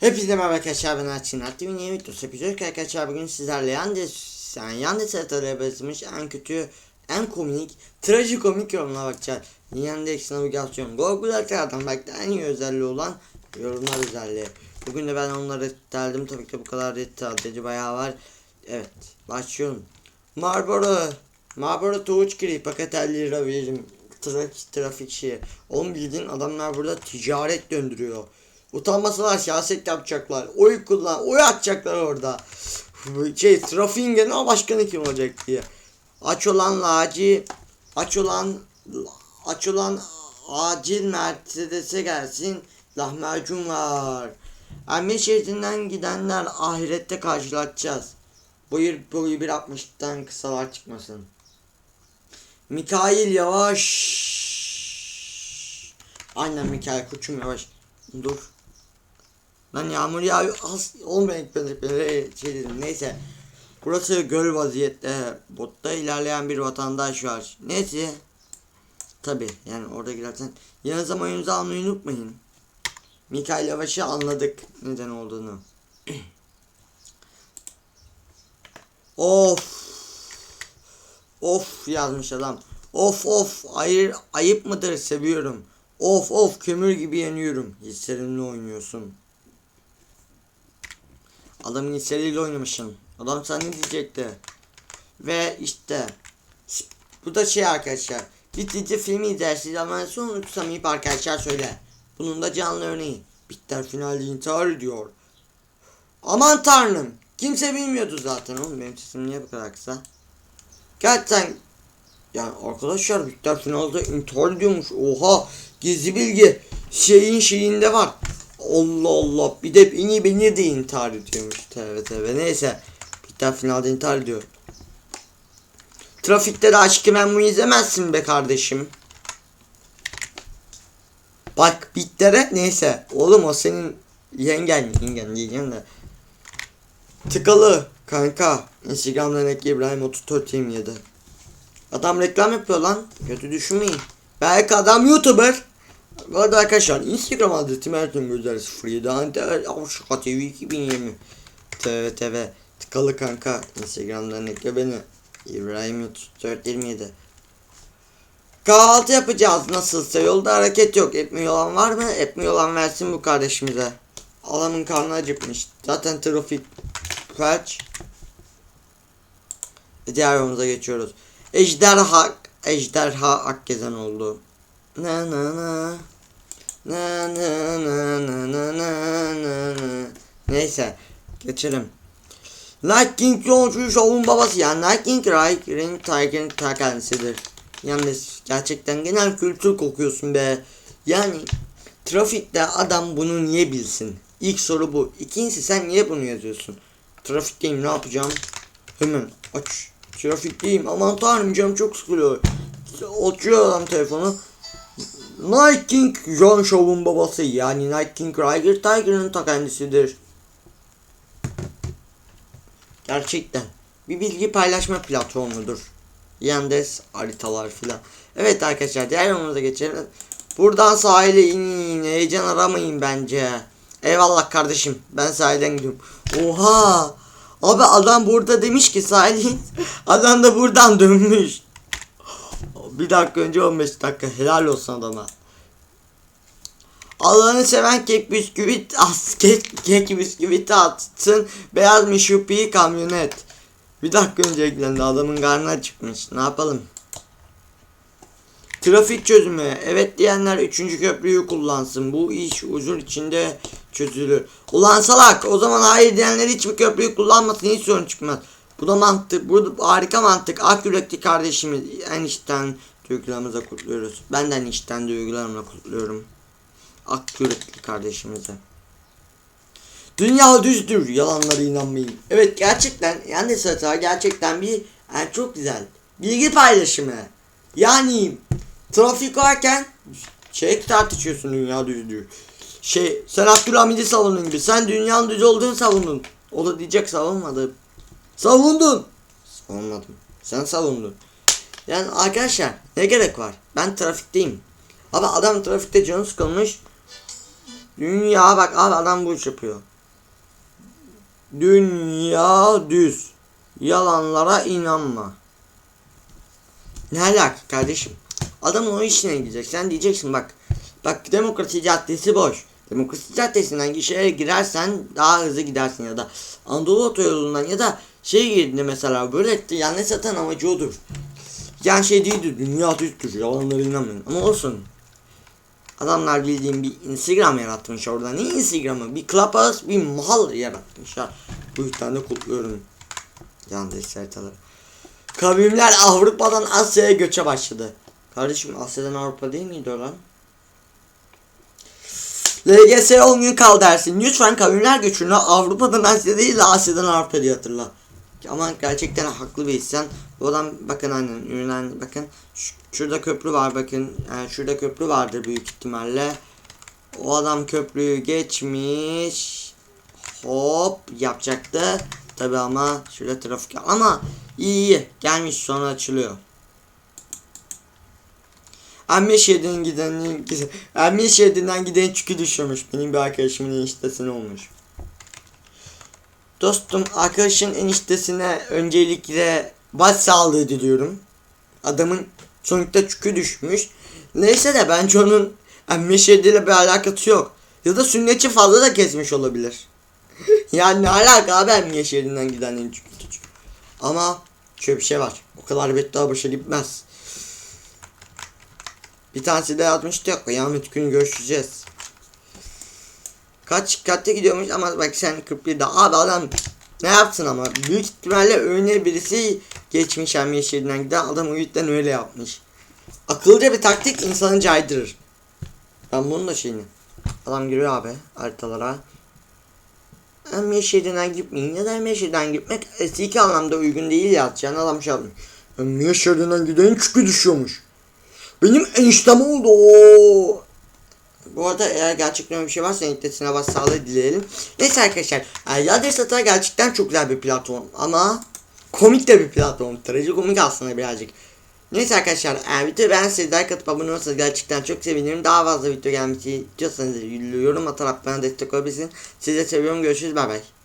Hepinize merhaba arkadaşlar ben Açın Aktif yeni videosu yapacağız arkadaşlar bugün sizlerle Yandex yani Yandex haritalara basılmış en kötü en komik trajikomik yorumuna bakacağız. Yandex navigasyon. Google haritalardan belki de en iyi özelliği olan yorumlar özelliği. Bugün de ben onları derdim. Tabii ki bu kadar detaylıcı bayağı var. Evet başlıyorum. Marlboro. Marlboro Tuğuç Gri. Paket 50 lira veririm. Trafik, trafik şeyi Oğlum bildiğin adamlar burada ticaret döndürüyor Utanmasalar siyaset yapacaklar. Oy kullan, oy atacaklar orada. Şey trafiğin genel başkanı kim olacak diye. Aç olan laci, aç olan aç olan acil Mercedes'e gelsin. Lahmacun var. Emre şeridinden gidenler ahirette karşılaşacağız. Boyu, boyu 1.60'dan kısalar çıkmasın. Mikail yavaş. Aynen Mikail koçum yavaş. Dur. Lan yağmur yağıyor. Az olmayın beni böyle şey dedim. Neyse. Burası göl vaziyette. Botta ilerleyen bir vatandaş var. Neyse. Tabi yani orada girersen yanınıza mayınızı almayı unutmayın. Mikail Yavaş'ı anladık neden olduğunu. of. Of yazmış adam. Of of ayır, ayıp mıdır seviyorum. Of of kömür gibi yanıyorum. Hislerimle oynuyorsun. Adamın hisleriyle oynamışsın. Adam sana ne diyecekti? Ve işte bu da şey arkadaşlar. Dizi filmi izlersiniz ama son unutsamayıp arkadaşlar söyle. Bunun da canlı örneği. Bitter finalde intihar ediyor. Aman tanrım. Kimse bilmiyordu zaten oğlum benim sesim niye bu kadar kısa? Gerçekten yani arkadaşlar Bitter finalde intihar ediyormuş. Oha gizli bilgi şeyin şeyinde var. Allah Allah bir de beni beni de intihar ediyormuş. Tövbe tövbe neyse. Bitter finalde intihar ediyor. Trafikte de aşkı memnu izlemezsin be kardeşim. Bak Bitter'e neyse. Oğlum o senin yengen yengen diyeceğim de. Tıkalı kanka. Instagram'dan ekle İbrahim 3427. Adam reklam yapıyor lan. Kötü düşünmeyin. Belki adam YouTuber. Bu arada arkadaşlar Instagram adresim Ertuğrul Gözer 07 Anter Avşaka TV 2020 TV TV tıkalı kanka Instagram'dan ekle beni. İbrahim 3427 Kahvaltı yapacağız. Nasılsa yolda hareket yok. Etmiyor olan var mı? Etmiyor olan versin bu kardeşimize. Adamın karnı acıkmış. Zaten trafik felç Diğer yolumuza geçiyoruz. Ejderha Ejderha Akgezen oldu Na na na Na na na na na na na na Neyse geçelim. Night King yolcu şovun babası yani Night King Ring Tiger'ın ta kendisidir. Yalnız gerçekten genel kültür kokuyorsun be. Yani trafikte adam bunu niye bilsin? İlk soru bu. İkincisi sen niye bunu yazıyorsun? Trafikteyim ne yapacağım? Hemen aç. Trafikteyim aman tanrım canım çok sıkılıyor. Açıyor adam telefonu. Night King John Show'un babası yani Night King Tiger Tiger'ın ta kendisidir. Gerçekten bir bilgi paylaşma platformudur. Yandex haritalar filan. Evet arkadaşlar diğer yorumumuza geçelim. Buradan sahile inin heyecan aramayın bence. Eyvallah kardeşim ben sahilden gidiyorum. Oha abi adam burada demiş ki sahilin adam da buradan dönmüş. Bir dakika önce 15 dakika helal olsun adama. Allah'ını seven kek bisküvit as kek, kek bisküviti atsın beyaz mişupi kamyonet. Bir dakika önce eklendi adamın karnına çıkmış ne yapalım. Trafik çözümü evet diyenler 3. köprüyü kullansın bu iş uzun içinde çözülür. Ulan salak o zaman hayır diyenler hiçbir köprüyü kullanmasın hiç sorun çıkmaz. Bu da mantık bu da harika mantık ak yürekli kardeşimiz en içten duygularımıza kutluyoruz. Benden içten duygularımla kutluyorum. Ak yürekli kardeşimize. Dünya düzdür yalanlara inanmayın. Evet gerçekten yani Sata gerçekten bir yani çok güzel. Bilgi paylaşımı. Yani trafik varken şey tartışıyorsun dünya düzdür. Şey sen Abdülhamid'i savundun gibi sen dünyanın düz olduğunu savundun. O da diyecek savunmadı. Savundun. Savunmadım. Sen savundun. Yani arkadaşlar ne gerek var? Ben trafikteyim. Ama adam trafikte canı sıkılmış. Dünya bak abi adam bu iş yapıyor. Dünya düz. Yalanlara inanma. Ne alaka kardeşim? Adamın o işine gidecek. Sen diyeceksin bak. Bak demokrasi caddesi boş. Demokrasi caddesinden gişelere girersen daha hızlı gidersin ya da Anadolu otoyolundan ya da şey girdiğinde mesela böyle etti yani satan amacı odur. Yani şey değildir dünya düzdür yalanlara inanmayın ama olsun. Adamlar bildiğim bir Instagram yaratmış orada. Ne Instagram'ı? Bir Clubhouse, bir mal yaratmışlar. Bu yüzden de kutluyorum. Yandex haritaları. Kavimler Avrupa'dan Asya'ya göçe başladı. Kardeşim Asya'dan Avrupa değil miydi o lan? LGS 10 gün kal dersin. Lütfen kavimler göçünü Avrupa'dan Asya değil de Asya'dan Avrupa diye hatırla. Ama gerçekten haklı bir insan. Bu adam bakın aynen ürünen bakın. Ş- şurada köprü var bakın. Yani şurada köprü vardır büyük ihtimalle. O adam köprüyü geçmiş. Hop yapacaktı. Tabi ama şurada trafik ama iyi iyi gelmiş sonra açılıyor. Emmi şehrinden gidenin Emmi şehrinden giden çükü düşürmüş. Benim bir arkadaşımın eniştesine olmuş. Dostum arkadaşın eniştesine öncelikle baş sağlığı diliyorum. Adamın sonuçta çükü düşmüş. Neyse de bence onun emmi şehriyle bir alakası yok. Ya da sünnetçi fazla da kesmiş olabilir. yani ne alaka abi emmi şehrinden gidenin çükü düşüyor. Ama şöyle bir şey var. O kadar beddua başa gitmez. Bir tanesi de yazmıştı ya kıyamet günü görüşeceğiz. Kaç katta gidiyormuş ama bak sen 41'de abi adam ne yapsın ama büyük ihtimalle öyle birisi geçmiş hem yeşilinden giden adam yüzden öyle yapmış. Akıllıca bir taktik insanı caydırır. Ben bunun da şeyini. Adam giriyor abi haritalara. Hem yeşilinden gitmeyin ya da hem yeşilden gitmek iki anlamda uygun değil ya. Can adam şey yapmış. Hem yeşilinden giden çünkü düşüyormuş. Benim eniştem oldu. Oo. Bu arada eğer gerçekten bir şey varsa eniştesine baş sağlığı dileyelim. Neyse arkadaşlar. Yani Yadır Sata gerçekten çok güzel bir platform. Ama komik de bir platform. Trajikomik aslında birazcık. Neyse arkadaşlar. Eğer video ben size like atıp abone olursanız gerçekten çok sevinirim. Daha fazla video gelmesi istiyorsanız yorum atarak bana destek olabilirsiniz. Sizi seviyorum. Görüşürüz. Bay bay.